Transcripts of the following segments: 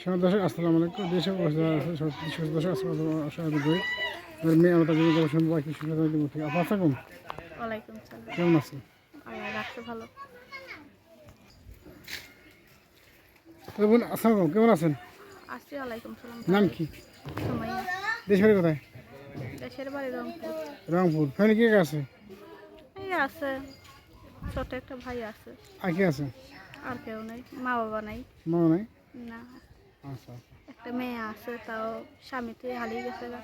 সময় দর্শক আসসালামু আলাইকুম। দেশে সুস্থ দর্শক আসসালাম করি এবার মেয়ে আমরা তাদের জন্য শুনব কি সুন্দর দিব। থেকে আপনার থাকুন কেমন আছেন ভালো? আসসালাম কেমন আছেন? নাম কি? সময় দেশ বাড়ি কোথায়? দেশের বাড়ি রংপুর। রংপুর। ফ্যামিলি কে আছে? এই আছে ছোট একটা ভাই আছে। আর কি আছে? আর কেউ নেই মা বাবা নাই। মনে নাই? না। একটা মেয়ে আছে তাও হারিয়ে গেছে গা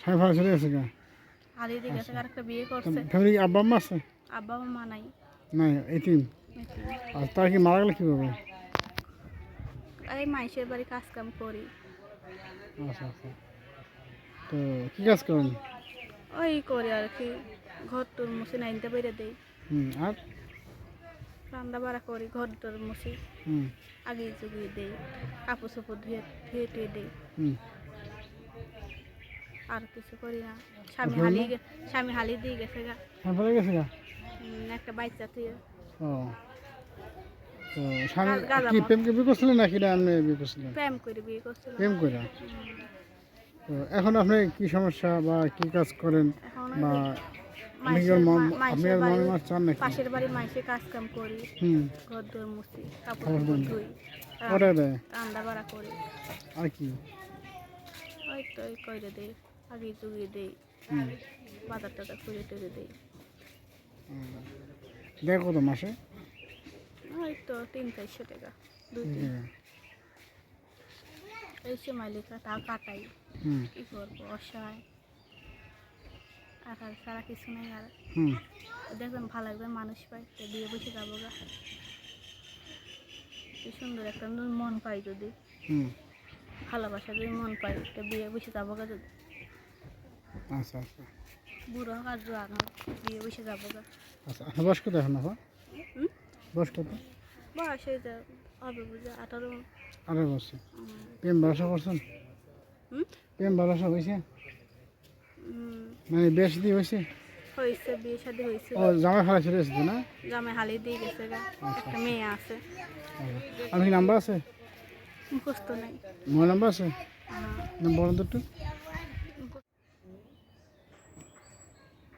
স্বামী চলে গেছে কে? হারিয়ে দিয়ে গেছে আর একটা বিয়ে করছে। ফ্যামিলি আব্বা আম্মা আছে? আব্বা মা নাই। আর তার কি মারা গেলে কীভাবে? এই মাইসের বাড়ি কাজ কাম করি। আচ্ছা আচ্ছা। তো কী কাজ করেন? ওই করি আর কি ঘর তোর মুছে নাইনতে বেড়ে দেই। হুম আর? রান্না বাড়া করি ঘর তোর মুছি হুম আগে জুগিয়ে দেই কাপড় চোপড় ধুয়ে ধুয়ে টুয়ে দেই আর কিছু করি না স্বামী হালি স্বামী হালি দিয়ে গেছে গা। গেছে গা? একটা বাচ্চা তুই ও কি। প্রেম বিয়ে করছিলেন নাকি না আপনি বিয়ে করছিলেন প্রেম করে বিয়ে করছিল প্রেম করে তো এখন আপনি কি সমস্যা বা কি কাজ করেন বা পাশের বাড়ি মাইসে কাজ কাম করি হুম। ঘর দোর মুছি কাপড় ধুই রান্না বাড়া করি। আর কি? ওই তো ওই করে দেই আগে জুগিয়ে দেই বাজার টাজার করে টুরে দেই। কত মাসে? ওই তো তিন চারশো টাকা দুই তিন। এই সময় লেখা তাও কাটাই। কি করব অসহায়। আর ছাড়া কিছু নেই আর দেখবেন ভালো একজন মানুষ পাই তো বিয়ে বসে যাব গা। কি সুন্দর একটা মন পাই যদি। ভালোবাসা যদি মন পাই তো বিয়ে বসে যাব গা যদি। আচ্ছা আচ্ছা। বুড়ো হোক আর জোয়ান হোক বিয়ে বসে যাব গা। আচ্ছা বয়স কত এখন আপা? বয়স কত? বয়স হয়ে যা হবে বুঝে আঠারো। আঠারো বছর। প্রেম ভরসা করছেন? প্রেম ভরসা হয়েছে? মানে বেশ দিয়ে হয়েছে? হয়েছে বিয়ে শাদি হয়েছে। ও জামাই ফেলা ছেড়ে এসেছে না? জামাই দিয়ে গেছে গা। একটা মেয়ে আছে। আচ্ছা। কি নাম্বার আছে? মুখস্থ নেই। মোবাইল নাম্বার আছে? হ্যাঁ। নাম্বার বলুন তো একটু।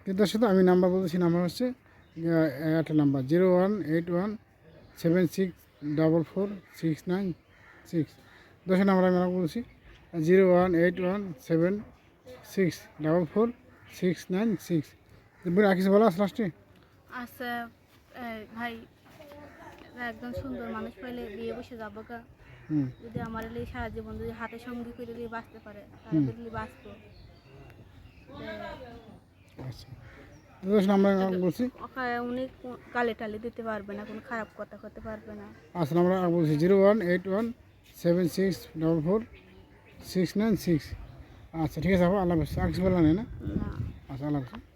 কিন্তু আমি নাম্বার বলতেছি নাম্বার হচ্ছে Airtel number zero one eight one seven six double four six nine six. দশের নাম্বার আমি বলছি zero one eight one seven six double four six nine six. আর কিছু বলা আছে লাস্টে আচ্ছা ভাই একদম সুন্দর মানুষ পাইলে বিয়ে বসে যাব গা। যদি আমার এলে সারা জীবন যদি হাতে সঙ্গী করে দিয়ে বাঁচতে পারে। তাহলে বাঁচবো। আচ্ছা। দশ নাম্বার আমি বলছি? উনি কো- গালে টালে দিতে পারবে না কোনো খারাপ কথা করতে পারবে না। আচ্ছা নাম্বার আমি বলছি zero one eight one seven six double four six nine six. আচ্ছা ঠিক আছে আপু আল্লাহ হাফিজ। আর কিছু বললেন না? না। আচ্ছা আল্লাহ হাফেজ।